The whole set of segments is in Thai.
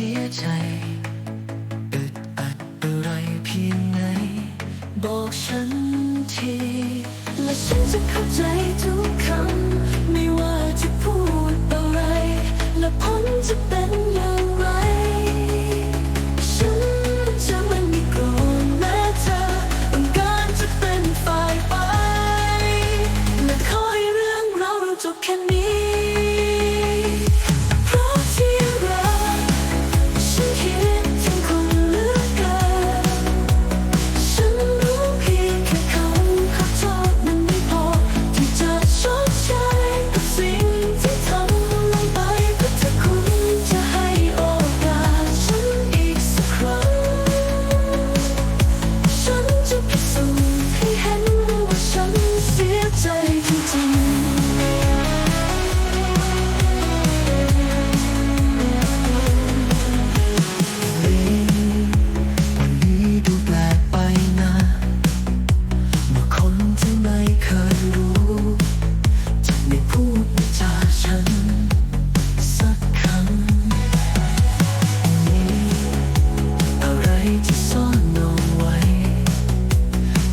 สียใจอึดอัดอะไรเพียงไงบอกฉันที และฉันจะเข้าใจทุกคำ ไม่ว่าจะพูดอะไร และผลจะเป็นอย่างไร ฉันจะมัไม่โกรธแม้เธอต้องการจะเป็นฝ่ายไป และขอให้เรื่องเราจบแค่นี้ เคยรู้จะไม่พูดจาฉัน สักคำมีอะไรที่ซ่อนเอาไว้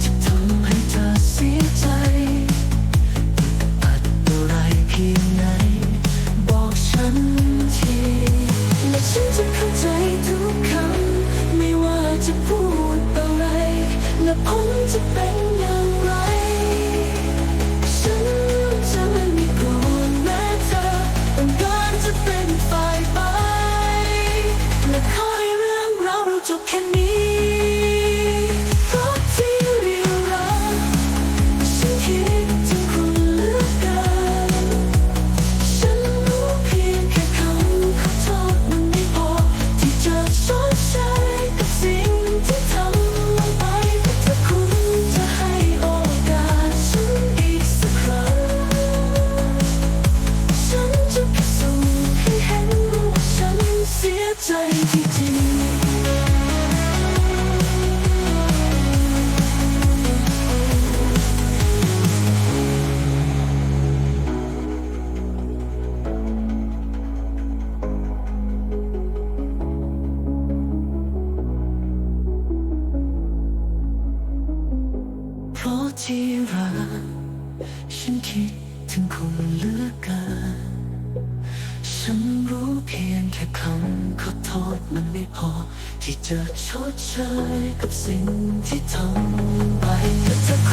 จะทำให้เธอเสียใจอัดอะไรเพียงไหน บอกฉันที และฉันจะเข้าใจทุกคำ ไม่ว่าจะพูดอะไร และผลจะเป็น เร ที่รักฉันคิดถึงคุณเหลือเกินฉันรู้เพียงแค่คำขอโทษมันไม่พอ ที่จะชดเชยกับสิ่งที่ทำไปแต่ถ้าคุณจะให้